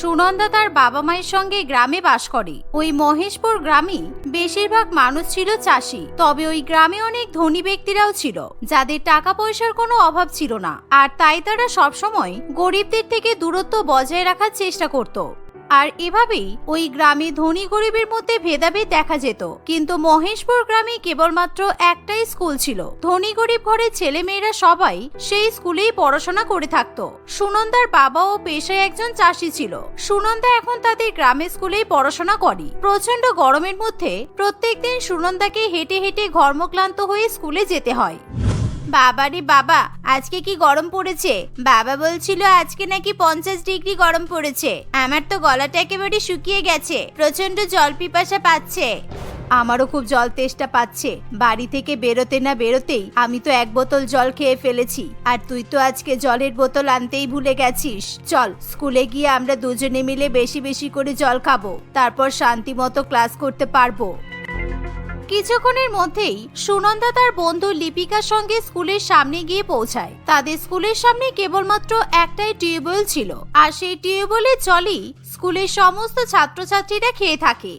সুনন্দা তার বাবা মায়ের সঙ্গে গ্রামে বাস করে। ওই মহেশপুর গ্রামে বেশিরভাগ মানুষ ছিল চাষি, তবে ওই গ্রামে অনেক ধনী ব্যক্তিরাও ছিল, যাদের টাকা পয়সার কোনো অভাব ছিল না। আর তাই তারা সবসময় গরিবদের থেকে দূরত্ব বজায় রাখার চেষ্টা করত। আর এভাবেই ওই গ্রামে ধনী গরিবের মধ্যে ভেদাভেদ দেখা যেত। কিন্তু মহেশপুর গ্রামে কেবলমাত্র একটাই স্কুল ছিল। ধনী গরিব ঘরের ছেলেমেয়েরা সবাই সেই স্কুলেই পড়াশোনা করে থাকতো। সুনন্দার বাবা ও পেশায় একজন চাষি ছিল। সুনন্দা এখন তাদের গ্রামের স্কুলেই পড়াশোনা করে। প্রচণ্ড গরমের মধ্যে প্রত্যেকদিন সুনন্দাকে হেঁটে হেঁটে ঘর্মক্লান্ত হয়ে স্কুলে যেতে হয়। বাবারে বাবা, আজকে কি গরম পড়েছে? বাবা বলছিল আজকে নাকি পঞ্চাশ ডিগ্রি গরম পড়েছে। আমার তো গলাটা একেবারে শুকিয়ে গেছে প্রচণ্ড জল পিপাসা পাচ্ছে। আমারও খুব জল তেষ্টা পাচ্ছে, বাড়ি থেকে বেরোতে না বেরোতেই আমি তো এক বোতল জল খেয়ে ফেলেছি, আর তুই তো আজকে জলের বোতল আনতেই ভুলে গেছিস। চল, স্কুলে গিয়ে আমরা দুজনে মিলে বেশি বেশি করে জল খাব, তারপর শান্তি মতো ক্লাস করতে পারব। কিছুক্ষণের মধ্যেই সুনন্দা তার বন্ধু লিপিকার সঙ্গে স্কুলের সামনে গিয়ে পৌঁছায়। তাদের স্কুলের সামনে কেবলমাত্র একটাই টিউবওয়েল ছিল, আর সেই টিউবওয়েলের জলই স্কুলের সমস্ত ছাত্রছাত্রীরা খেয়ে থাকে।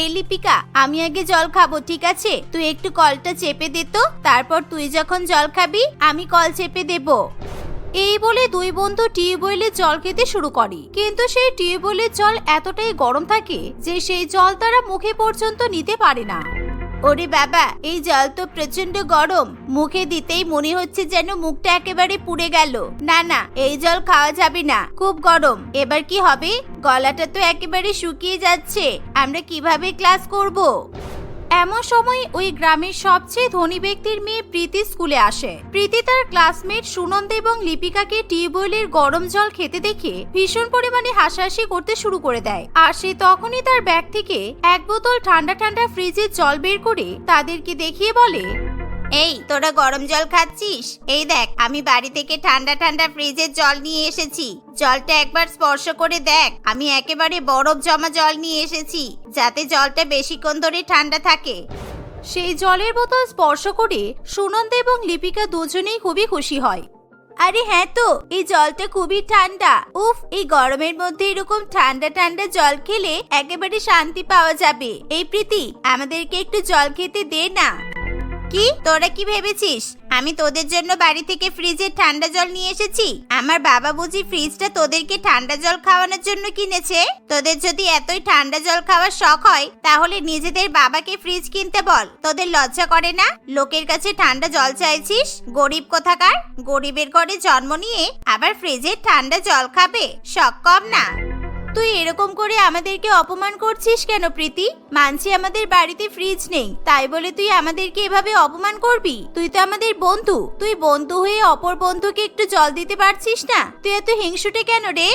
এই লিপিকা, আমি আগে জল খাব, ঠিক আছে? তুই একটু কলটা চেপে দে তো, তারপর তুই যখন জল খাবি, আমি কল চেপে দেব। এই বলে দুই বন্ধু টিউবওয়েলের জল খেতে শুরু করে। কিন্তু সেই টিউবওয়েলের জল এতটাই গরম থাকে যে সেই জল তারা মুখে পর্যন্ত নিতে পারে না। ওরে বাবা, এই জল তো প্রচণ্ড গরম। মুখে দিতেই মনে হচ্ছে যেন মুখটা একেবারে পুড়ে গেল। না না, এই জল খাওয়া যাবে না, খুব গরম। এবার কি হবে? গলাটা তো একেবারে শুকিয়ে যাচ্ছে। আমরা কীভাবে ক্লাস করব? এমন সময় ওই গ্রামের সবচেয়ে ধনী ব্যক্তির মেয়ে প্রীতি স্কুলে আসে। প্রীতি তার ক্লাসমেট সুনন্দ এবং লিপিকাকে টিউবওয়েলের গরম জল খেতে দেখে ভীষণ পরিমাণে হাসাহাসি করতে শুরু করে দেয়। আর সে তখনই তার ব্যাগ থেকে এক বোতল ঠান্ডা ঠান্ডা ফ্রিজের জল বের করে তাদেরকে দেখিয়ে বলে এই, তোরা গরম জল খাচ্ছিস? এই দেখ, আমি বাড়ি থেকে ঠান্ডা ঠান্ডা ফ্রিজের জল নিয়ে এসেছি। জলটা একবার স্পর্শ করে দেখ, আমি একেবারে বরফ জমা জল নিয়ে এসেছি, যাতে জলটা বেশিক্ষণ ধরে ঠান্ডা থাকে। সেই জলের বোতল স্পর্শ করে সুনন্দ এবং লিপিকা দুজনেই খুবই খুশি হয়। আরে হ্যাঁ তো, এই জলটা খুবই ঠান্ডা। উফ, এই গরমের মধ্যে এরকম ঠান্ডা ঠান্ডা জল খেলে একেবারে শান্তি পাওয়া যাবে। এই প্রীতি, আমাদেরকে একটু জল খেতে দে না। কি? তোরা কি ভেবেছিস? আমি তোদের জন্য বাড়ি থেকে ফ্রিজের ঠান্ডা জল নিয়ে এসেছি। আমার বাবা বুঝি ফ্রিজটা তোদেরকে ঠান্ডা জল খাওয়ানোর জন্য কিনেছে? তোদের যদি এতই ঠান্ডা জল খাওয়ার শখ হয়, তাহলে নিজেদের বাবাকে ফ্রিজ কিনতে বল। তোদের লজ্জা করে না? লোকের কাছে ঠান্ডা জল চাইছিস? গরিব কোথাকার? গরিবের ঘরে জন্ম নিয়ে আবার ফ্রিজের ঠান্ডা জল খাবে? শখ কম না। তুই এরকম করে আমাদেরকে অপমান করছিস কেন, প্রীতি? মানছি আমাদের বাড়িতে ফ্রিজ নেই। তাই বলে তুই আমাদেরকে এভাবে অপমান করবি? তুই তো আমাদের বন্ধু। তুই বন্ধু হয়ে অপর বন্ধুকে একটু জল দিতে পারছিস না? তুই এত হিংসুটে কেন রে?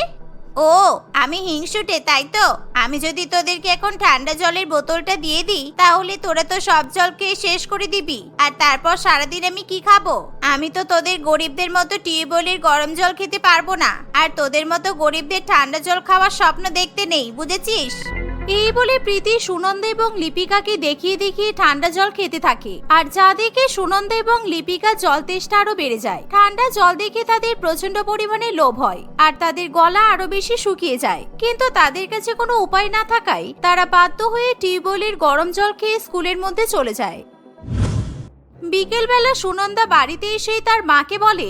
ও, আমি হিংসুটে, তাই তো? আমি যদি তোদেরকে এখন ঠান্ডা জলের বোতলটা দিয়ে দিই, তাহলে তোরা তো সব জল খেয়ে শেষ করে দিবি। আর তারপর সারাদিন আমি কি খাব? আমি তো তোদের গরিবদের মতো টিউবওয়েলের গরম জল খেতে পারব না। আর তোদের মতো গরিবদের ঠান্ডা জল খাওয়ার স্বপ্ন দেখতে নেই, বুঝেছিস? এই বলে প্রীতি সুনন্দ এবং লিপিকাকে দেখিয়ে দেখিয়ে ঠান্ডা জল খেতে থাকে। আর যা দেখে সুনন্দ এবং লিপিকা জল তেষ্টা আরও বেড়ে যায়। ঠান্ডা জল দেখে তাদের প্রচণ্ড পরিমাণে লোভ হয় আর তাদের গলা আরও বেশি শুকিয়ে যায়। কিন্তু তাদের কাছে কোনো উপায় না থাকায় তারা বাধ্য হয়ে টিউবওয়েলের গরম জল খেয়ে স্কুলের মধ্যে চলে যায়। বিকেলবেলা সুনন্দা বাড়িতে এসেই তার মাকে বলে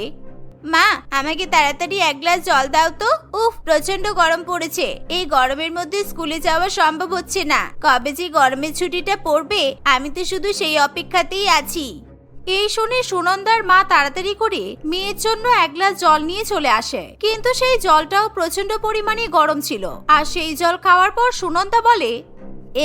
মা, আমাকে তাড়াতাড়ি এক গ্লাস জল দাও তো। উফ প্রচণ্ড গরম পড়েছে। এই গরমের মধ্যে স্কুলে যাওয়া সম্ভব হচ্ছে না। কবে যে গরমের ছুটিটা পড়বে, আমি তো শুধু সেই অপেক্ষাতেই আছি। এই শুনে সুনন্দার মা তাড়াতাড়ি করে মেয়ের জন্য এক গ্লাস জল নিয়ে চলে আসে। কিন্তু সেই জলটাও প্রচণ্ড পরিমাণে গরম ছিল। আর সেই জল খাওয়ার পর সুনন্দা বলে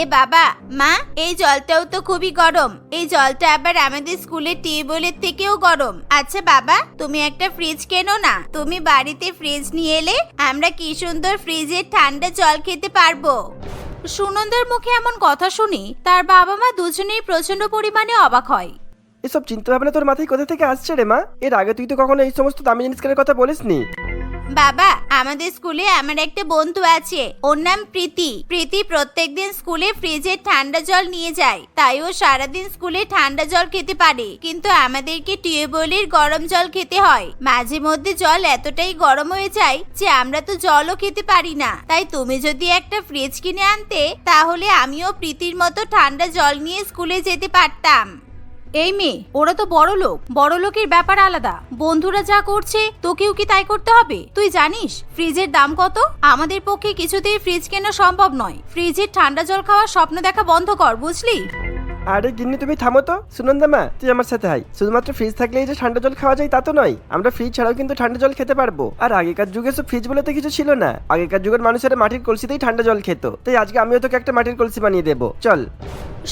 এ বাবা, মা, এই জলটাও তো খুবই গরম। এই জলটা আবার আমাদের স্কুলের টিউবওয়েলের থেকেও গরম। আচ্ছা বাবা, তুমি একটা ফ্রিজ কেনো না? তুমি বাড়িতে ফ্রিজ নিয়ে এলে আমরা কি সুন্দর ফ্রিজের ঠান্ডা জল খেতে পারব? সুনন্দার মুখে এমন কথা শুনি, তার বাবা মা দুজনেই প্রচণ্ড পরিমাণে অবাক হয়। এসব চিন্তা ভাবনা তোর মাথায় কোথা থেকে আসছে রে মা? এর আগে তুই তো কখনো এই সমস্ত দামি জিনিস কেনার কথা বলিসনি। বাবা, আমাদের স্কুলে আমার একটা বন্ধু আছে। ওর নাম প্রীতি। প্রীতি প্রত্যেকদিন স্কুলে ফ্রিজের ঠান্ডা জল নিয়ে যায়। তাই ও সারাদিন স্কুলে ঠান্ডা জল খেতে পারে। কিন্তু আমাদেরকে টিউবওয়েলের গরম জল খেতে হয়। মাঝে মধ্যে জল এতটাই গরম হয়ে যায় যে আমরা তো জলও খেতে পারি না। তাই তুমি যদি একটা ফ্রিজ কিনে আনতে, তাহলে আমিও প্রীতির মতো ঠান্ডা জল নিয়ে স্কুলে যেতে পারতাম। এই মেয়ে, ওরা তো বড় লোক। বড় লোকের ব্যাপার আলাদা। বন্ধুরা যা করছে, তোকেও কি তাই করতে হবে? তুই জানিস, ফ্রিজের দাম কত? আমাদের পক্ষে কিছুতেই ফ্রিজ কেনা সম্ভব নয়। ফ্রিজের ঠান্ডা জল খাওয়ার স্বপ্ন দেখা বন্ধ কর, বুঝলি? আরে গিন্নি, তুমি থামো তো। সুনন্দা মা, তুই আমার সাথে হাই শুধুমাত্র ফ্রিজ থাকলেই যে ঠান্ডা জল খাওয়া যায় তা তো নয়। আমরা ফ্রিজ ছাড়াও কিন্তু ঠান্ডা জল খেতে পারব। আর আগেকার যুগে সব ফ্রিজ বলে তো কিছু ছিল না। আগেকার যুগের মানুষেরা মাটির কলসিতেই ঠান্ডা জল খেত। তাই আজকে আমিও তোকে একটা মাটির কলসি বানিয়ে দেবো। চল।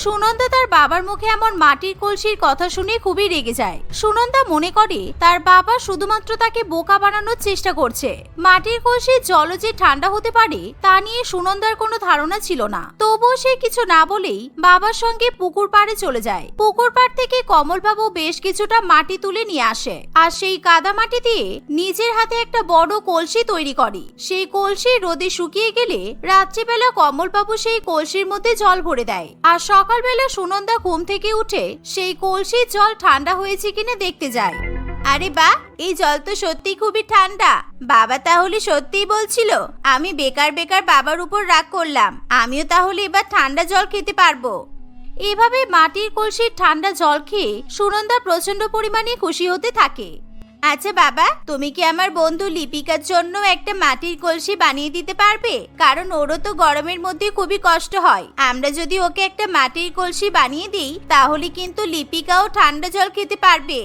সুনন্দা তার বাবার মুখে এমন মাটির কলসির কথা শুনে খুবই রেগে যায়। সুনন্দা মনে করে, তার বাবা শুধুমাত্র তাকে বোকা বানানোর চেষ্টা করছে। মাটির কলসির জল যে ঠান্ডা হতে পারে, তা নিয়ে সুনন্দার কোনো ধারণা ছিল না। তবুও সে কিছু না বলেই বাবার সঙ্গে পুকুর পাড়ে চলে যায়। পুকুর পাড় থেকে কমলবাবু বেশ কিছুটা মাটি তুলে নিয়ে আসে। আর সেই কাদা মাটি দিয়ে নিজের হাতে একটা বড় কলসি তৈরি করে। সেই কলসি রোদে শুকিয়ে গেলে রাত্রিবেলা কমলবাবু সেই কলসির মধ্যে জল ভরে দেয়। আর সকালবেলা সুনন্দা ঘুম থেকে উঠে সেই কলসির জল ঠান্ডা হয়েছে কিনা দেখতে যায়। আরে বা, এই জল তো সত্যি খুবই ঠান্ডা। বাবা তাহলে সত্যিই বলছিল, আমি বেকার বেকার বাবার উপর রাগ করলাম। আমিও তাহলে এবার ঠান্ডা জল খেতে পারব। এভাবে মাটির কলসির ঠান্ডা জল খেয়ে সুনন্দা প্রচণ্ড পরিমাণে খুশি হতে থাকে। আচ্ছা বাবা, তুমি কি আমার বন্ধু লিপিকার জন্য একটা মাটির কলসি বানিয়ে দিতে পারবে? কারণ ওরও তো গরমের মধ্যে খুবই কষ্ট হয়। আমরা যদি ওকে একটা মাটির কলসি বানিয়ে দিই, তাহলে কিন্তু লিপিকাও ঠান্ডা জল খেতে পারবে।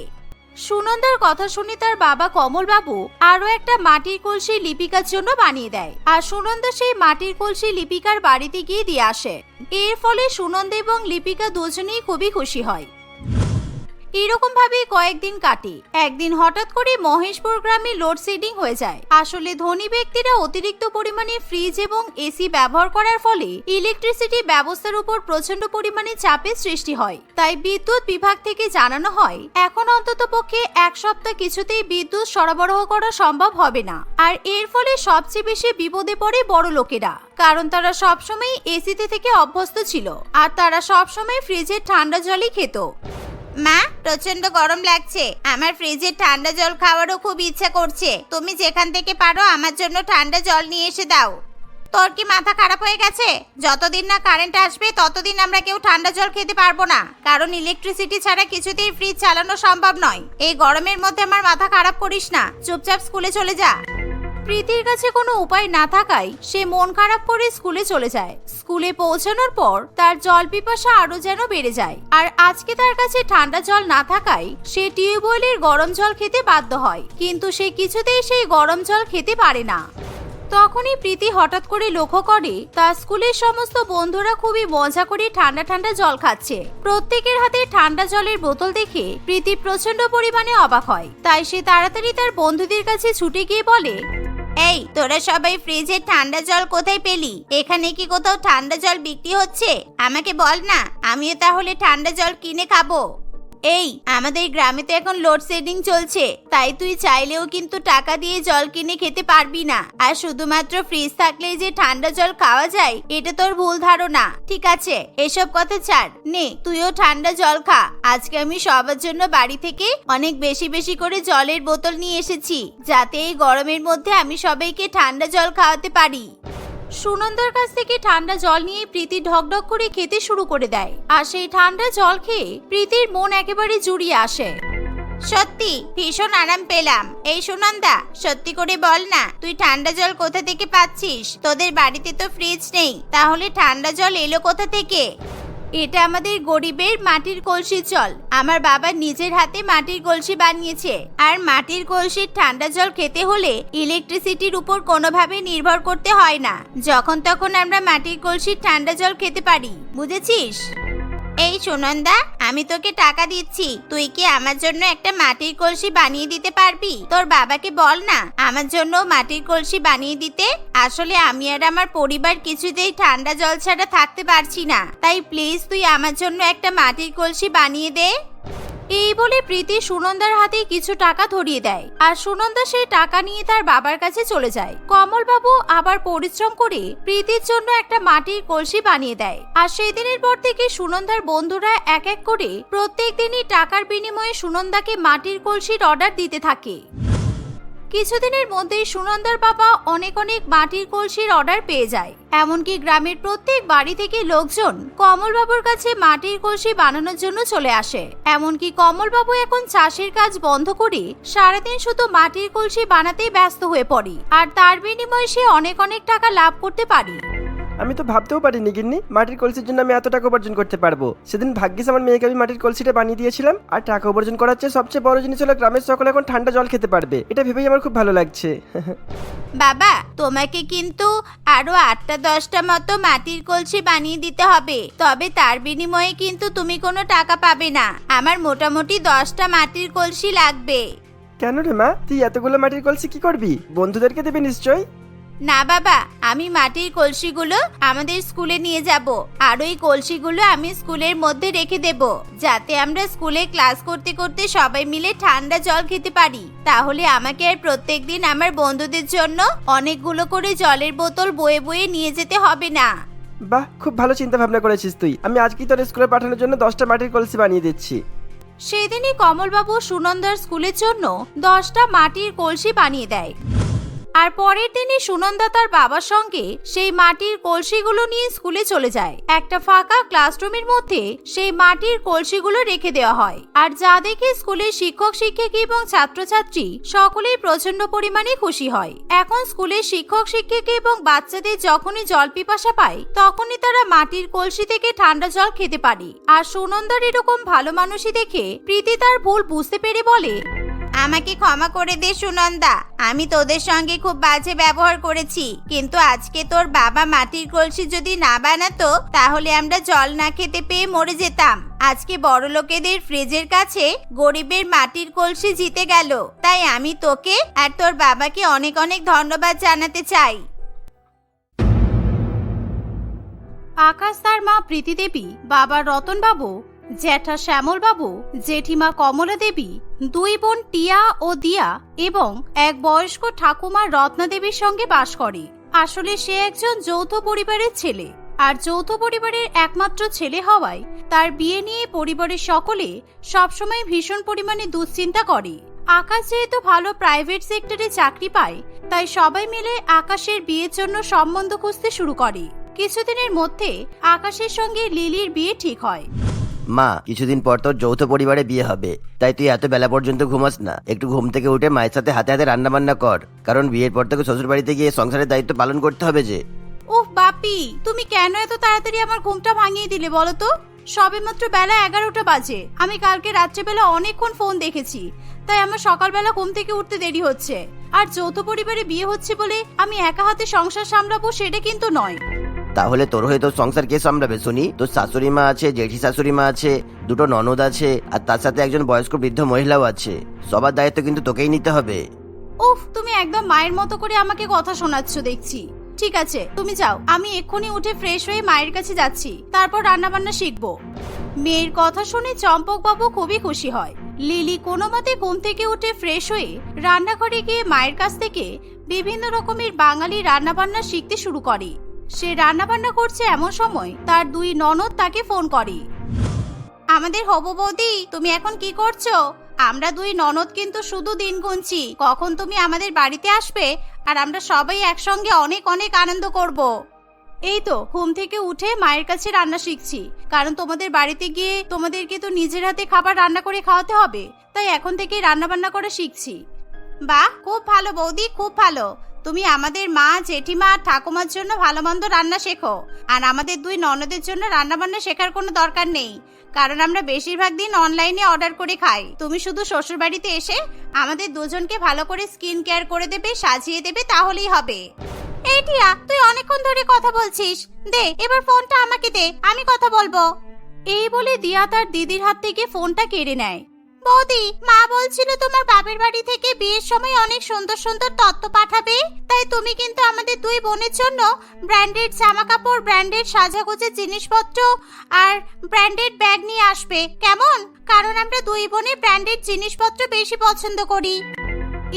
সুনন্দার কথা শুনে তার বাবা কমলবাবু আরও একটা মাটির কলসি লিপিকার জন্য বানিয়ে দেয়। আর সুনন্দা সেই মাটির কলসি লিপিকার বাড়িতে গিয়ে দিয়ে আসে। এর ফলে সুনন্দা এবং লিপিকা দুজনেই খুবই খুশি হয়। এরকম ভাবে কয়েকদিন কাটে। একদিন হঠাৎ করে মহেশপুর গ্রামে লোডশেডিং হয়ে যায়। আসলে ধনী ব্যক্তিরা অতিরিক্ত পরিমাণে ফ্রিজ এবং এসি ব্যবহার করার ফলে ইলেকট্রিসিটি ব্যবস্থার উপর প্রচণ্ড পরিমাণে চাপের সৃষ্টি হয়। তাই বিদ্যুৎ বিভাগ থেকে জানানো হয়, এখন অন্তত পক্ষে এক সপ্তাহ কিছুতেই বিদ্যুৎ সরবরাহ করা সম্ভব হবে না। আর এর ফলে সবচেয়ে বেশি বিপদে পড়ে বড় লোকেরা। কারণ তারা সবসময় এসিতে থেকে অভ্যস্ত ছিল। আর তারা সবসময় ফ্রিজের ঠান্ডা জলই খেত। মা প্রচণ্ড গরম লাগছে। আমার ফ্রিজে ঠান্ডা জল খাওয়ারও খুব ইচ্ছা করছে। তুমি যেখান থেকে পারো আমার জন্য ঠান্ডা জল নিয়ে এসে দাও। তোর কি মাথা খারাপ হয়ে গেছে? যতদিন না কারেন্ট আসবে, ততদিন আমরা কেউ ঠান্ডা জল খেতে পারব না। কারণ ইলেকট্রিসিটি ছাড়া কিছুতেই ফ্রিজ চালানো সম্ভব নয়। এই গরমের মধ্যে আমার মাথা খারাপ করিস না। চুপচাপ স্কুলে চলে যা। প্রীতির কাছে কোনো উপায় না থাকায় সে মন খারাপ করে স্কুলে চলে যায়। স্কুলে পৌঁছানোর পর তার জল পিপাসা আরও যেন বেড়ে যায়। আর আজকে তার কাছে ঠান্ডা জল না থাকায় সে টিউবওয়েলের গরম জল খেতে বাধ্য হয়। কিন্তু সে কিছুতেই সেই গরম জল খেতে পারে না। তখনই প্রীতি হঠাৎ করে লক্ষ্য করে, তার স্কুলের সমস্ত বন্ধুরা খুবই মজা করে ঠান্ডা ঠান্ডা জল খাচ্ছে। প্রত্যেকের হাতে ঠান্ডা জলের বোতল দেখে প্রীতি প্রচণ্ড পরিমাণে অবাক হয়। তাই সে তাড়াতাড়ি তার বন্ধুদের কাছে ছুটে গিয়ে বলে এই, তোরা সবাই ফ্রিজে ঠান্ডা জল কোথায় পেলি? এখানে কি কোথাও ঠান্ডা জল বিক্রি হচ্ছে? আমাকে বল না, আমিও তাহলে ঠান্ডা জল কিনে খাব। এই, আমাদের গ্রামে তো এখন লোডশেডিং চলছে। তাই তুই চাইলেও কিন্তু টাকা দিয়ে জল কিনে খেতে পারবি না। আর শুধুমাত্র ফ্রিজ থাকলেই যে ঠান্ডা জল খাওয়া যায়, এটা তোর ভুল ধারণা। ঠিক আছে, এসব কথা ছাড়। নে, তুইও ঠান্ডা জল খা। আজকে আমি সবার জন্য বাড়ি থেকে অনেক বেশি বেশি করে জলের বোতল নিয়ে এসেছি, যাতে এই গরমের মধ্যে আমি সবাইকে ঠান্ডা জল খাওয়াতে পারি। সুনন্দার কাছ থেকে ঠান্ডা জল নিয়ে প্রীতি ঢকঢক করে খেতে শুরু করে দেয়। আর সেই ঠান্ডা জল খেয়ে প্রীতির মন একেবারে জুড়িয়ে আসে। সত্যি, ভীষণ আরাম পেলাম। এই সুনন্দা, সত্যি করে বল না, তুই ঠান্ডা জল কোথা থেকে পাচ্ছিস? তোদের বাড়িতে তো ফ্রিজ নেই। তাহলে ঠান্ডা জল এলো কোথা থেকে? এটা আমাদের গরিবের মাটির কলসি জল আমার বাবা নিজের হাতে মাটির কলসি বানিয়েছে। আর মাটির কলসির ঠান্ডা জল খেতে হলে ইলেকট্রিসিটির উপর কোনোভাবে নির্ভর করতে হয় না। যখন তখন আমরা মাটির কলসির ঠান্ডা জল খেতে পারি, বুঝেছিস? এই সুনন্দা, আমি তোকে টাকা দিচ্ছি। তুই কি আমার জন্য একটা মাটির কলসি বানিয়ে দিতে পারবি? তোর বাবাকে বল না, আমার জন্য মাটির কলসি বানিয়ে দিতে। আসলে আমি আর আমার পরিবার কিছুতেই ঠান্ডা জল ছাড়া থাকতে পারছি না। তাই প্লিজ তুই আমার জন্য একটা মাটির কলসি বানিয়ে দে। এই বলে প্রীতি সুনন্দার হাতে কিছু টাকা ধরিয়ে দেয়। আর সুনন্দা সেই টাকা নিয়ে তার বাবার কাছে চলে যায়। কমলবাবু আবার পরিশ্রম করে প্রীতির জন্য একটা মাটির কলসি বানিয়ে দেয়। আর সেই দিনের পর থেকে সুনন্দার বন্ধুরা এক এক করে প্রত্যেক দিনই টাকার বিনিময়ে সুনন্দাকে মাটির কলসির অর্ডার দিতে থাকে। কিছুদিনের মধ্যেই সুনন্দার বাবা অনেক অনেক মাটির কলসির অর্ডার পেয়ে যায়। এমনকি গ্রামের প্রত্যেক বাড়ি থেকে লোকজন কমলবাবুর কাছে মাটির কলসি বানানোর জন্য চলে আসে। এমনকি কমলবাবু এখন চাষের কাজ বন্ধ করে সারাদিন শুধু মাটির কলসি বানাতেই ব্যস্ত হয়ে পড়ে। আর তার বিনিময়ে সে অনেক অনেক টাকা লাভ করতে পারে। আমি তো ভাবতেও পারিনি গিন্নি। মাটির কলসির জন্য আমি এত টাকা উপার্জন করতে পারব। সেদিন ভাগ্যিস আমার মেয়েকে আমি মাটির কলসিটা বানিয়ে দিয়েছিলাম আর টাকা উপার্জন করার চেয়ে সবচেয়ে বড় জিনিস হলো গ্রামের সকলে এখন ঠান্ডা জল খেতে পারবে। এটা ভেবেই আমার খুব ভালো লাগছে। বাবা তোমাকে কিন্তু আরও আটটা দশটা মতো মাটির কলসি বানিয়ে দিতে হবে। তবে তার বিনিময়ে কিন্তু তুমি কোনো টাকা পাবে না। আমার মোটামুটি দশটা মাটির কলসি লাগবে। কেন রে মা? তুই এতগুলো মাটির কলসি কি করবি? বন্ধুদেরকে দেবে নিশ্চয় না বাবা আমি মাটির কলসিগুলো আমাদের স্কুলে নিয়ে যাব। আর ওই কলসিগুলো আমি স্কুলের মধ্যে রেখে দেব যাতে আমরা স্কুলে ক্লাস করতে করতে সবাই মিলে ঠান্ডা জল খেতে পারি। তাহলে আমাকে আর প্রত্যেক দিন আমার বন্ধুদের জন্য অনেকগুলো করে জলের বোতল বয়ে বয়ে নিয়ে যেতে হবে না। বাহ খুব ভালো চিন্তা ভাবনা করেছিস তুই। আমি আজকেই তোর স্কুলে পাঠানোর জন্য দশটা মাটির কলসি বানিয়ে দিচ্ছি। সেদিনই কমলবাবু সুনন্দার স্কুলের জন্য দশটা মাটির কলসি বানিয়ে দেয়। আর পরের দিনই সুনন্দা তার বাবার সঙ্গে সেই মাটির কলসিগুলো নিয়ে স্কুলে চলে যায়। একটা ফাঁকা ক্লাসরুমের মধ্যে সেই মাটির কলসিগুলো রেখে দেওয়া হয়। আর যা দেখে স্কুলের শিক্ষক, শিক্ষিকা এবং ছাত্রছাত্রী সকলেই প্রচণ্ড পরিমাণে খুশি হয়। এখন স্কুলের শিক্ষক, শিক্ষিকা এবং বাচ্চাদের যখনই জল পিপাসা পায়, তখনই তারা মাটির কলসি থেকে ঠান্ডা জল খেতে পারে। আর সুনন্দার এরকম ভালো মানুষই দেখে প্রীতি তার ভুল বুঝতে পেরে বলে আমাকে ক্ষমা করে দে, সুনন্দা। আমি তোদের সঙ্গে খুব বাজে ব্যবহার করেছি। কিন্তু আজকে তোর বাবা মাটির কলসি যদি না বানাতো, তাহলে আমরা জল না খেতে পেয়ে মরে যেতাম। আজকে বড় লোকেদের ফ্রিজের কাছে গরিবের মাটির কলসি জিতে গেল। তাই আমি তোকে আর তোর বাবাকে অনেক অনেক ধন্যবাদ জানাতে চাই। আকাশ তার মা প্রীতি দেবী বাবা রতন বাবু জ্যাঠা শ্যামল বাবু জেঠিমা কমলা দেবী দুই বোন টিয়া ও দিয়া এবং এক বয়স্ক ঠাকুমা রত্না দেবীর সঙ্গে বাস করে। আসলে সে একজন যৌথ পরিবারের ছেলে আর যৌথ পরিবারের একমাত্র ছেলে হওয়ায় তার বিয়ে নিয়ে পরিবারের সকলে সবসময় ভীষণ পরিমাণে দুশ্চিন্তা করে। আকাশ যেহেতু ভালো প্রাইভেট সেক্টরে চাকরি পায়, তাই সবাই মিলে আকাশের বিয়ের জন্য সম্বন্ধ খুঁজতে শুরু করে। কিছুদিনের মধ্যে আকাশের সঙ্গে লিলির বিয়ে ঠিক হয়। মা, কিছুদিন পর তোর যৌথ পরিবারে বিয়ে হবে। তাই তুই এত বেলা পর্যন্ত ঘুমাস না। একটু ঘুম থেকে উঠে মায়ের সাথে হাতে হাতে রান্না বান্না কর। কারণ বিয়ের পর তোকে শ্বশুর বাড়িতে গিয়ে সংসারের দায়িত্ব পালন করতে হবে যে। ওহ বাপি, তুমি কেন এত তাড়াতাড়ি আমার ঘুমটা ভাঙিয়ে দিলে বলো তো? সবেমাত্র বেলা এগারোটা বাজে। আমি কালকে রাত্রেবেলা অনেকক্ষণ ফোন দেখেছি। তাই আমার সকালবেলা ঘুম থেকে উঠতে দেরি হচ্ছে। আর যৌথ পরিবারে বিয়ে হচ্ছে বলে আমি একা হাতে সংসার সামলাবো সেটা কিন্তু নয়। তাহলে তোর হয়ে তোর সংসার কে সামলাবে শুনি? তোর শাশুড়ি মা আছে জেঠি শাশুড়ি মা আছে দুটো ননদ আছে আর তার সাথে একজন বয়স্ক বৃদ্ধ মহিলাও আছে। সবার দায়িত্ব কিন্তু তোকেই নিতে হবে। উফ তুমি একদম মায়ের মতো করে আমাকে কথা শোনাচ্ছ দেখছি। ঠিক আছে তুমি যাও। আমি এক্ষুনি উঠে ফ্রেশ হয়ে মায়ের কাছে যাচ্ছি। তারপর রান্না বান্না শিখব। মেয়ের কথা শুনে চম্পক বাবু খুবই খুশি হয়। লিলি কোনো মতে ঘুম থেকে উঠে ফ্রেশ হয়ে রান্নাঘরে গিয়ে মায়ের কাছ থেকে বিভিন্ন রকমের বাঙালি রান্নাবান্না শিখতে শুরু করে। সে রান্নাবান্না করছে এমন সময় তার দুই ননদ তাকে ফোন করে। আমাদের হবু বৌদি, তুমি এখন কি করছ? আমরা দুই ননদ কিন্তু শুধু দিন গুনছি। কখন তুমি আমাদের বাড়িতে আসবে? আর আমরা সবাই একসঙ্গে অনেক অনেক আনন্দ করব। এই তো, ঘুম থেকে উঠে মায়ের কাছে রান্না শিখছি। কারণ তোমাদের বাড়িতে গিয়ে তোমাদেরকে তো নিজের হাতে খাবার রান্না করে খাওয়াতে হবে। তাই এখন থেকে রান্না বান্না করে শিখছি। বাহ খুব ভালো বৌদি, খুব ভালো। তুমি আমাদের মা, জেঠিমা আর ঠাকুমার জন্য ভালো মন্দ রান্না শেখো। আর আমাদের দুই ননদের জন্য রান্না বান্না শেখার কোনো দরকার নেই। কারণ আমরা বেশিরভাগ দিন অনলাইনে অর্ডার করে খাই। তুমি শুধু শ্বশুর বাড়িতে এসে আমাদের দুজনকে ভালো করে স্কিন কেয়ার করে দেবে, সাজিয়ে দেবে, তাহলেই হবে। এই তুই অনেকক্ষণ ধরে কথা বলছিস। দে, এবার ফোনটা আমাকে দে, আমি কথা বলব। এই বলে দিয়া তার দিদির হাত থেকে ফোনটা কেড়ে নেয়। বৌদি, মা বলছিল তোমার বাপের বাড়ি থেকে বিয়ের সময় অনেক সুন্দর সুন্দর তত্ত্ব পাঠাবে। তাই তুমি কিন্তু আমাদের দুই বোনের জন্য ব্র্যান্ডেড জামা কাপড় ব্র্যান্ডেড সাজাগোজের জিনিসপত্র আর ব্র্যান্ডেড ব্যাগ নিয়ে আসবে। কেমন? কারণ আমরা দুই বোনে ব্র্যান্ডেড জিনিসপত্র বেশি পছন্দ করি।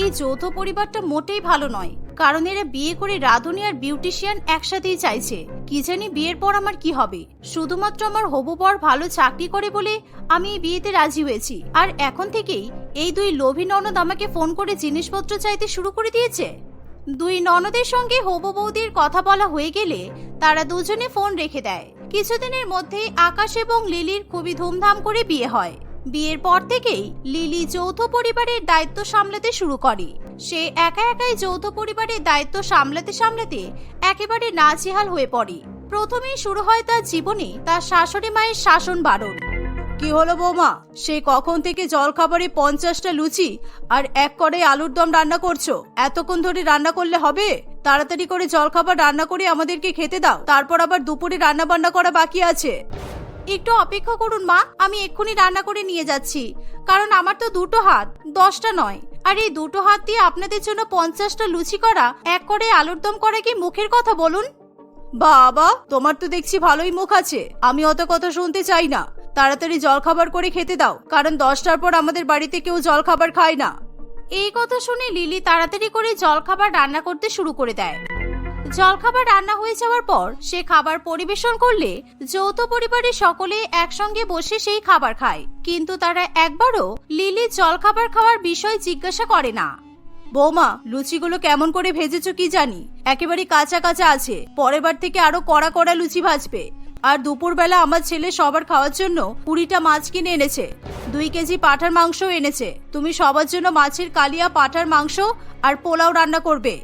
এই যৌথ পরিবারটা মোটেই ভালো নয়। কারণ এরা বিয়ে করে রাধুনি আর বিউটিশিয়ান একসাথেই চাইছে। কি জানি বিয়ের পর আমার কি হবে? শুধুমাত্র আমার হবু বর ভালো চাকরি করে বলে আমি এই বিয়েতে রাজি হয়েছি। আর এখন থেকেই এই দুই লোভী ননদ আমাকে ফোন করে জিনিসপত্র চাইতে শুরু করে দিয়েছে। দুই ননদের সঙ্গে হবু বৌদির কথা বলা হয়ে গেলে তারা দুজনে ফোন রেখে দেয়। কিছুদিনের মধ্যেই আকাশ এবং লিলির খুবই ধুমধাম করে বিয়ে হয়। বিয়ের পর থেকেই লিলি যৌথ পরিবারের দায়িত্ব সামলাতে শুরু করে। সে একা একাই যৌথ পরিবারের দায়িত্ব সামলাতে সামলাতে একেবারে নাজেহাল হয়ে পড়ে। প্রথমেই শুরু হয় তার জীবনে তার শাশুড়ি মায়ের শাসন বারণ। কি হলো বৌমা? সে কখন থেকে জলখাবারে পঞ্চাশটা লুচি আর এক করে আলুর দম রান্না করছ? এতক্ষণ ধরে রান্না করলে হবে? তাড়াতাড়ি করে জলখাবার রান্না করে আমাদেরকে খেতে দাও। তারপর আবার দুপুরে রান্না বান্না করা বাকি আছে। একটু অপেক্ষা করুন, মা। আমি এক্ষুনি রান্না করে নিয়ে যাচ্ছি। কারণ আমার তো দুটো হাত, দশটা নয়। আর এই দুটো হাত দিয়ে আপনাদের জন্য পঞ্চাশটা লুচি করা, এক করে আলুর দম করা কি মুখের কথা বলুন? বাবা, তোমার তো দেখছি ভালোই মুখ আছে। আমি অত কথা শুনতে চাই না। তাড়াতাড়ি জলখাবার করে খেতে দাও, কারণ দশটার পর আমাদের বাড়িতে কেউ জলখাবার খায় না। এই কথা শুনে লিলি তাড়াতাড়ি করে জলখাবার রান্না করতে শুরু করে দেয়। জলখাবার রান্না হয়ে যাওয়ার পর সে খাবার পরিবেশন করলে যৌথ পরিবারের সকলে একসঙ্গে বসে সেই খাবার খায়। কিন্তু তারা একবারও লিলির জলখাবার খাওয়ার বিষয় জিজ্ঞাসা করে না। বৌমা, লুচিগুলো কেমন করে ভেজেছো কি জানি? একেবারে কাঁচা কাঁচা আছে। পরের বার থেকে আরও কড়া কড়া লুচি ভাজবে। আর দুপুরবেলা আমার ছেলে সবার খাওয়ার জন্য কুড়িটা মাছ কিনে এনেছে। দুই কেজি পাঠার মাংস এনেছে। তুমি সবার জন্য মাছের কালিয়া, পাঠার মাংস আর পোলাও রান্না করবে।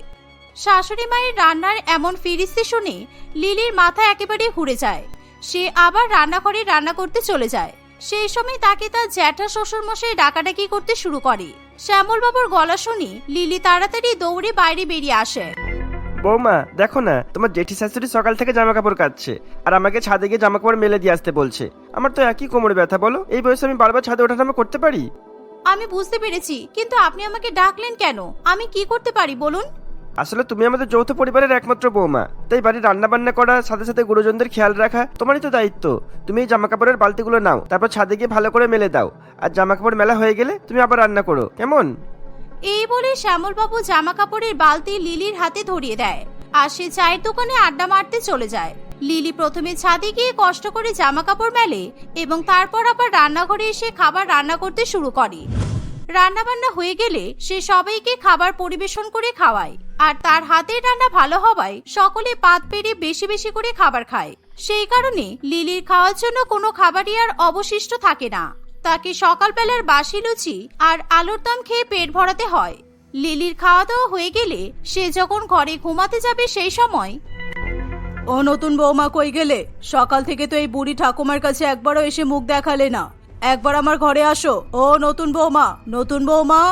শাশুড়ি মায়ের রান্নার এমন ফিরিস্তি শুনে লিলির মাথা একেবারে ঘুরে যায়। সে আবার রান্নাঘরে রান্না করতে চলে যায়। সেই সময় তাকে তার জ্যাঠা শ্বশুর মশাই ডাকাডাকি করতে শুরু করে। শ্যামল বাবুর গলা শুনি লিলি তাড়াতাড়ি দৌড়ে বাইরে বেরিয়ে আসে। বৌমা দেখো না তোমার জেঠি শাশুড়ি সকাল থেকে জামা কাপড় কাচ্ছে আর আমাকে ছাদে গিয়ে জামা কাপড় মেলে দিয়ে আসতে বলছে। আমার তো একই কোমরে ব্যথা বলো? এই বয়সে আমি বারবার ছাদে ওঠানামা করতে পারি? আমি বুঝতে পেরেছি কিন্তু আপনি আমাকে ডাকলেন কেন? আমি কি করতে পারি বলুন? আসলে তুমি আমাদের যৌথ পরিবারের একমাত্র বৌমা। তাই বাড়ির রান্না বান্না করার সাথে সাথে গুরুজনদের খেয়াল রাখা তোমারই তো দায়িত্ব। তুমি এই জামা কাপড়ের বালতিগুলো নাও, তারপর ছাদে গিয়ে ভালো করে মেলে দাও। আর জামা কাপড় মেলা হয়ে গেলে তুমি আবার রান্না করো। কেমন? এই বলে শ্যামলবাবু জামা কাপড়ের বালতি লিলির হাতে ধরিয়ে দেয়। আর সে চায়ের দোকানে আড্ডা মারতে চলে যায়। লিলি প্রথমে ছাদে গিয়ে কষ্ট করে জামা কাপড় মেলে এবং তারপর আবার রান্নাঘরে এসে খাবার রান্না করতে শুরু করে। রান্না বান্না হয়ে গেলে সে সবাইকে খাবার পরিবেশন করে খাওয়ায়। আর তার হাতের রান্না ভালো হওয়ায় সকলে পাত পেরে বেশি বেশি করে খাবার খায়। সেই কারণে লিলির খাওয়ার জন্য কোনো খাবারই আর অবশিষ্ট থাকে না। তাকে সকালবেলার বাসি লুচি আর আলুর দম খেয়ে পেট ভরাতে হয়। লিলির খাওয়া দাওয়া হয়ে গেলে সে যখন ঘরে ঘুমাতে যাবে সেই সময়, ও নতুন বৌমা কই গেলে? সকাল থেকে তো এই বুড়ি ঠাকুমার কাছে একবারও এসে মুখ দেখালে না। একবার আমার ঘরে আসো। ও নতুন বৌমা নতুন বৌমা।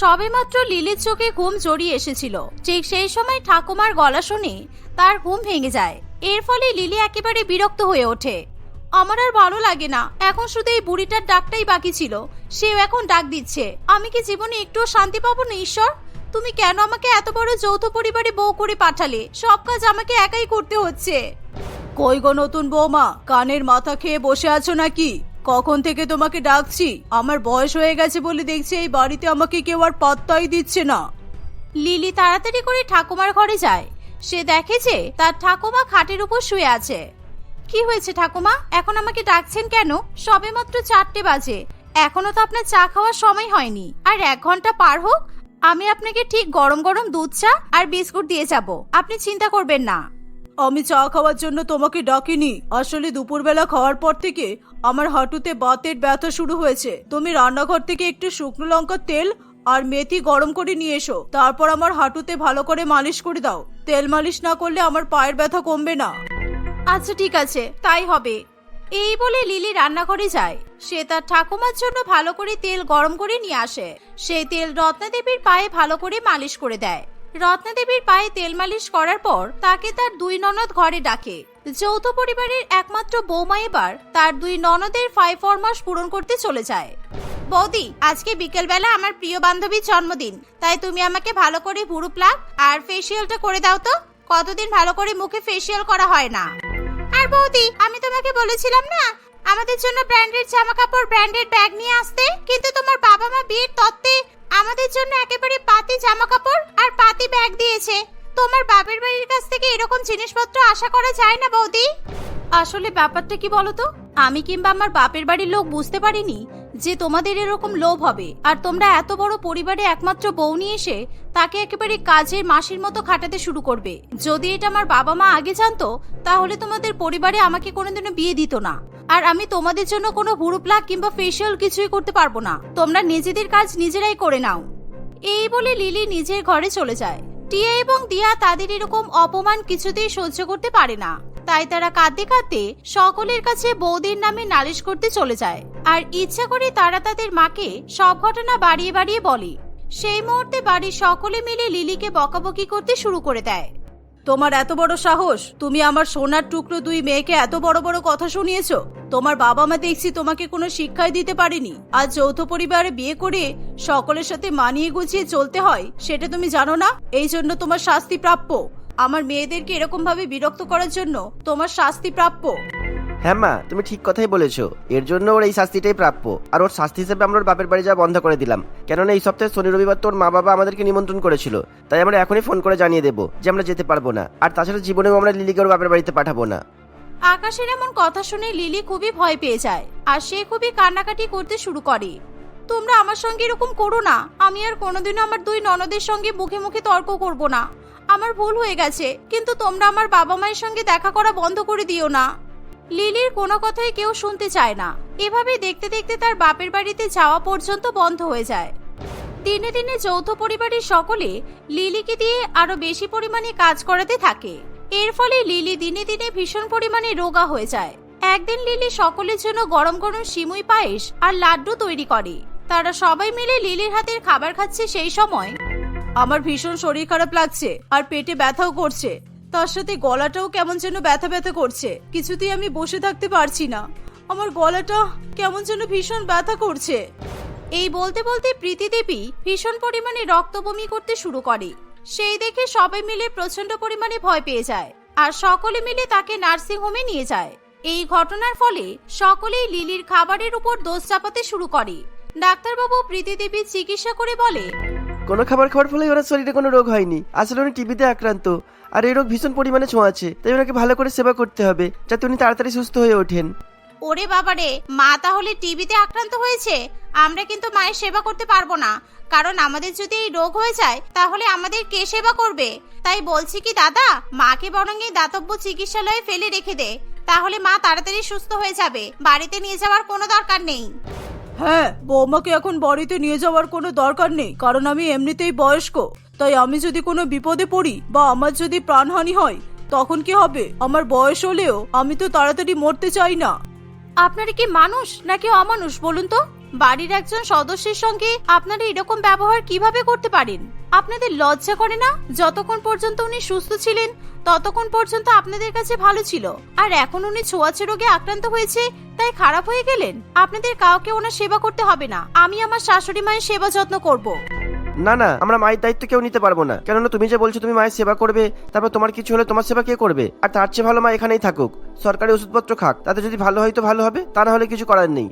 সবেমাত্র লিলির চোখে ঘুম জড়িয়ে এসেছিল। ঠিক সেই সময় ঠাকুমার গলা শুনে তার ঘুম ভেঙে যায়। এর ফলে লিলি একেবারে বিরক্ত হয়ে ওঠে। আমার আর ভালো লাগে না। এখন শুধু এই বুড়িটার ডাকটাই বাকি ছিল। সেও এখন ডাক দিচ্ছে। আমি কি জীবনে একটুও শান্তি পাবো না, ঈশ্বর? তুমি কেন আমাকে এত বড় যৌথ পরিবারে বউ করে পাঠালে? সব কাজ আমাকে একাই করতে হচ্ছে। কই গো নতুন বৌমা? কানের মাথা খেয়ে বসে আছো নাকি? কখন থেকে তোমাকে ডাকছি? আমার বয়স হয়ে গেছে বলে দেখছি এই বাড়িতে আমাকে কেউ আর পাত্তাই দিচ্ছে না। লিলি তাড়াতাড়ি করে ঠাকুমার ঘরে যায়। সে দেখে যে তার ঠাকুমা খাটের উপর শুয়ে আছে। কি হয়েছে ঠাকুমা? এখন আমাকে ডাকছেন কেন? সবেমাত্র চারটে বাজে। এখনও তো আপনার চা খাওয়ার সময় হয়নি। আর এক ঘণ্টা পার হোক, আমি আপনাকে ঠিক গরম গরম দুধ চা আর বিস্কুট দিয়ে যাব। আপনি চিন্তা করবেন না। আমি চা খাওয়ার জন্য তোমাকে ডাকিনি। আসলে দুপুরবেলা খাওয়ার পর থেকে আমার হাঁটুতে বাতের ব্যথা শুরু হয়েছে। তুমি রান্নাঘর থেকে একটু শুকনো লঙ্কার তেল আর মেথি গরম করে নিয়ে এসো। তারপর আমার হাঁটুতে ভালো করে মালিশ করে দাও। তেল মালিশ না করলে আমার পায়ের ব্যথা কমবে না। আচ্ছা ঠিক আছে। তাই হবে। এই বলে লিলি রান্নাঘরে যায়। সে তার ঠাকুমার জন্য ভালো করে তেল গরম করে নিয়ে আসে। সেই তেল রত্নাদেবীর পায়ে ভালো করে মালিশ করে দেয়। রত্নাদেবীর পায়ে তেল মালিশ করার পর তাকে তার দুই ননদ ঘরে ডাকে। যৌথ পরিবারের একমাত্র বৌমা এবার তার দুই ননদের ফাই ফরমাস পূরণ করতে চলে যায়। বৌদি, আজকে বিকেলবেলা আমার প্রিয় বান্ধবীর জন্মদিন। তাই তুমি আমাকে ভালো করে ভুরু প্লাগ আর ফেসিয়ালটা করে দাও তো। কতদিন ভালো করে মুখে ফেসিয়াল করা হয় না। আর বৌদি, আমি তোমাকে বলেছিলাম না, আমাদের জন্য ব্র্যান্ডেড জামা কাপড় ব্র্যান্ডেড ব্যাগ নিয়ে আসতে। কিন্তু তোমার বাবা মা বিয়ের তত্ত্বে আমাদের জন্য একেবারে পাতি জামা কাপড় আর পাতি ব্যাগ দিয়েছে। তোমার বাপের বাড়ির কাছ থেকে এরকম জিনিসপত্র আশা করা যায় না, বৌদি। আসলে ব্যাপারটা কি বলতো আমি কিংবা আমার বাপের বাড়ির লোক বুঝতে পারিনি যে তোমাদের এরকম লোভ হবে। আর তোমরা এত বড় পরিবারে একমাত্র বউ নিয়ে এসে তাকে একেবারে কাজের মাসির মতো খাটাতে শুরু করবে। যদি এটা আমার বাবা মা আগে জানতো, তাহলে তোমাদের পরিবারে আমাকে কোনোদিনও বিয়ে দিত না। আর আমি তোমাদের জন্য কোনো ভুরু প্লাগ কিংবা ফেসিয়াল কিছুই করতে পারব না। তোমরা নিজেদের কাজ নিজেরাই করে নাও। এই বলে লিলি নিজের ঘরে চলে যায়। টিয়া এবং দিয়া তাদের এরকম অপমান কিছুতেই সহ্য করতে পারে না। তাই তারা কাঁদতে কাঁদতে সকলের কাছে বৌদির নামে নালিশ করতে চলে যায়। আর ইচ্ছা করে তারা তাদের মাকে সব ঘটনা বাড়িয়ে বাড়িয়ে বলে। সেই মুহূর্তে বাড়ির সকলে মিলে লিলিকে বকাবকি করতে শুরু করে দেয়। তোমার এত বড় সাহস? তুমি আমার সোনার টুকরো দুই মেয়েকে এত বড় বড় কথা শুনিয়েছ? তোমার বাবা মা দেখছি তোমাকে কোনো শিক্ষাই দিতে পারেনি। আর যৌথ পরিবারে বিয়ে করে সকলের সাথে মানিয়ে গুছিয়ে চলতে হয়, সেটা তুমি জানো না? এই জন্য তোমার শাস্তি প্রাপ্য। আমার মেয়েদেরকে এরকম ভাবে বিরক্ত করার জন্য তোমার শাস্তি প্রাপ্য। হ্যাঁ মা, তুমি ঠিক কথাই বলেছ। এর জন্য ওর এই শাস্তিটাই প্রাপ্য। আর ওর শাস্তি হিসেবে আমরা ওর বাপের বাড়ি যাওয়া বন্ধ করে দিলাম। কেননা এই সপ্তাহে শনি রবিবার তোর মা বাবা আমাদেরকে নিমন্ত্রণ করেছিল। তাই আমরা এখনই ফোন করে জানিয়ে দেবো যে আমরা যেতে পারব না। আর তাছাড়া জীবনেও আমরা লিলিকে ওর বাপের বাড়িতে পাঠাবো না। আকাশের এমন কথা শুনে লিলি খুবই ভয় পেয়ে যায়। আর সে খুবই কান্নাকাটি করতে শুরু করে। তোমরা আমার সঙ্গে এরকম করো না। আমি আর কোনোদিনও আমার দুই ননদের সঙ্গে মুখে মুখে তর্ক করব না। আমার ভুল হয়ে গেছে। কিন্তু তোমরা আমার বাবা মায়ের সঙ্গে দেখা করা বন্ধ করে দিও না। লিলির কোনো কথাই কেউ শুনতে চায় না। এভাবে দেখতে দেখতে তার বাপের বাড়িতে যাওয়া পর্যন্ত বন্ধ হয়ে যায়। দিনে দিনে যৌথ পরিবারের সকলে লিলিকে দিয়ে আরও বেশি পরিমাণে কাজ করাতে থাকে। এর ফলে লিলি দিনে দিনে ভীষণ পরিমাণে রোগা হয়ে যায়। একদিন লিলি সকলের জন্য গরম গরম সিমুই পায়েস আর লাড্ডু তৈরি করে। তারা সবাই মিলে লিলির হাতের খাবার খাচ্ছে সেই সময়। আমার ভীষণ শরীর খারাপ লাগছে আর পেটে ব্যথাও করছে। তার সাথে গলাটাও কেমন যেন ব্যথা ব্যথা করছে। কিছুতেই আমি বসে থাকতে পারছি না। আমার গলাটা কেমন যেন ভীষণ ব্যথা করছে। এই বলতে বলতে প্রীতি দেবী ভীষণ পরিমাণে রক্ত বমি করতে শুরু করে। সেই দেখে সবাই মিলে প্রচণ্ড পরিমাণে ভয় পেয়ে যায় আর সকলে মিলে তাকে নার্সিং হোমে নিয়ে যায়। এই ঘটনার ফলে সকলেই লিলির খাবারের উপর দোষ চাপাতে শুরু করে। ডাক্তারবাবু প্রীতি দেবী চিকিৎসা করে বলে, কোনো খাবার খাওয়ার ফলে ওনার শরীরে কোনো রোগ হয়নি। আসলে উনি টিবিতে আক্রান্ত। আর এই রোগ ভীষণ পরিমাণে ছোঁয়াছে তাই ওনাকে ভালো করে সেবা করতে হবে যাতে উনি তাড়াতাড়ি সুস্থ হয়ে ওঠেন। ওরে বাবারে মা তাহলে টিবিতে আক্রান্ত হয়েছে? আমরা কিন্তু মায়ের সেবা করতে পারব না কারণ আমাদের যদি এই রোগ হয়ে যায় তাহলে আমাদের কে সেবা করবে? তাই বলছি কি দাদা মাকে বরং এই দাতব্য চিকিৎসালয়ে ফেলে রেখে দে তাহলে মা তাড়াতাড়ি সুস্থ হয়ে যাবে বাড়িতে নিয়ে যাওয়ার কোনো দরকার নেই। হ্যাঁ বৌমাকে এখন বাড়িতে নিয়ে যাওয়ার কোনো দরকার নেই কারণ আমি এমনিতেই বয়স্ক। তাই আমি যদি কোনো বিপদে পড়ি বা আমার যদি প্রাণহানি হয়, তখন কি হবে? আমার বয়স হলেও আমি তো তাড়াতাড়ি মরতে চাই না। আপনারা কি মানুষ নাকি অমানুষ বলুন তো? বাড়ির একজন সদস্যের সঙ্গে আপনারা এরকম ব্যবহার কীভাবে করতে পারেন? আপনাদের লজ্জা করে না? যতক্ষণ পর্যন্ত উনি সুস্থ ছিলেন, ততক্ষণ পর্যন্ত আপনাদের কাছে ভালো ছিল। আর এখন উনি ছোঁয়াচে রোগে আক্রান্ত হয়েছে, তাই খারাপ হয়ে গেলেন? আপনাদের কাউকে ওনার সেবা করতে হবে না। আমি আমার শাশুড়ি মায়ের সেবা যত্ন করব। না না, আমরা মায়ের দায়িত্ব কেউ নিতে পারব না। কেননা তুমি যে বলছো তুমি মায়ের সেবা করবে, তারপর তোমার কিছু হলে তোমার সেবা কে করবে? আর তার চেয়ে ভালো মা এখানেই থাকুক। সরকারি ওষুধপত্র খাক। তাতে যদি ভালো হয় তো ভালো হবে, তা না হলে কিছু করার নেই।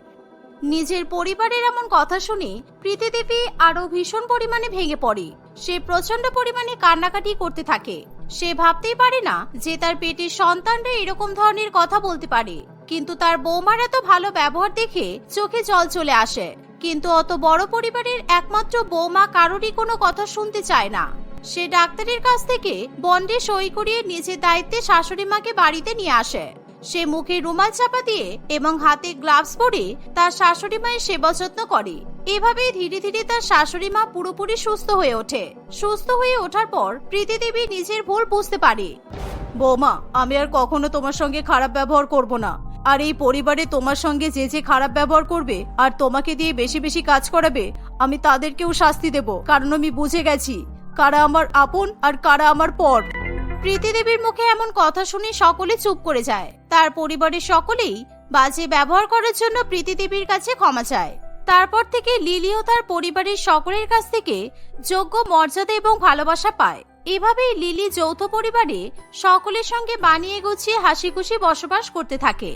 নিজের পরিবারের এমন কথা শুনে প্রীতি দেবী আরও ভীষণ পরিমাণে ভেঙে পড়ে। সে প্রচণ্ড পরিমাণে কান্নাকাটি করতে থাকে। সে ভাবতেই পারে না যে তার পেটের সন্তানরা এরকম ধরনের কথা বলতে পারে। কিন্তু তার বৌমার এত ভালো ব্যবহার দেখে চোখে জল চলে আসে। কিন্তু অত বড় পরিবারের একমাত্র বৌমা কারোরই কোনো কথা শুনতে চায় না। সে ডাক্তারের কাছ থেকে বন্ডে সই করিয়ে নিজের দায়িত্বে শাশুড়ি মাকে বাড়িতে নিয়ে আসে। সে মুখে রুমাল চাপা দিয়ে এবং হাতে গ্লাভস পরে তার শাশুড়ি মায়ের সেবা যত্ন করে। এভাবেই ধীরে ধীরে তার শাশুড়ি মা পুরোপুরি সুস্থ হয়ে ওঠে। সুস্থ হয়ে ওঠার পর প্রীতি দেবী নিজের ভুল বুঝতে পারে। বৌমা, আমি আর কখনো তোমার সঙ্গে খারাপ ব্যবহার করব না। আর এই পরিবারে তোমার সঙ্গে যে যে খারাপ ব্যবহার করবে আর তোমাকে দিয়ে বেশি বেশি কাজ করাবে, আমি তাদেরকেও শাস্তি দেব। কারণ আমি বুঝে গেছি, কারা আমার আপন আর কারা আমার পর। প্রীতি দেবীর মুখে এমন কথা শুনে সকলে চুপ করে যায়। তার পরিবারের সকলেই বাজে ব্যবহার করার জন্য প্রীতি দেবীর কাছে ক্ষমা চায়। তারপর থেকে লিলিও তার পরিবারের সকলের কাছ থেকে যোগ্য মর্যাদা এবং ভালোবাসা পায়। এভাবেই লিলি যৌথ পরিবারে সকলের সঙ্গে বানিয়ে গুছিয়ে হাসি খুশি বসবাস করতে থাকে।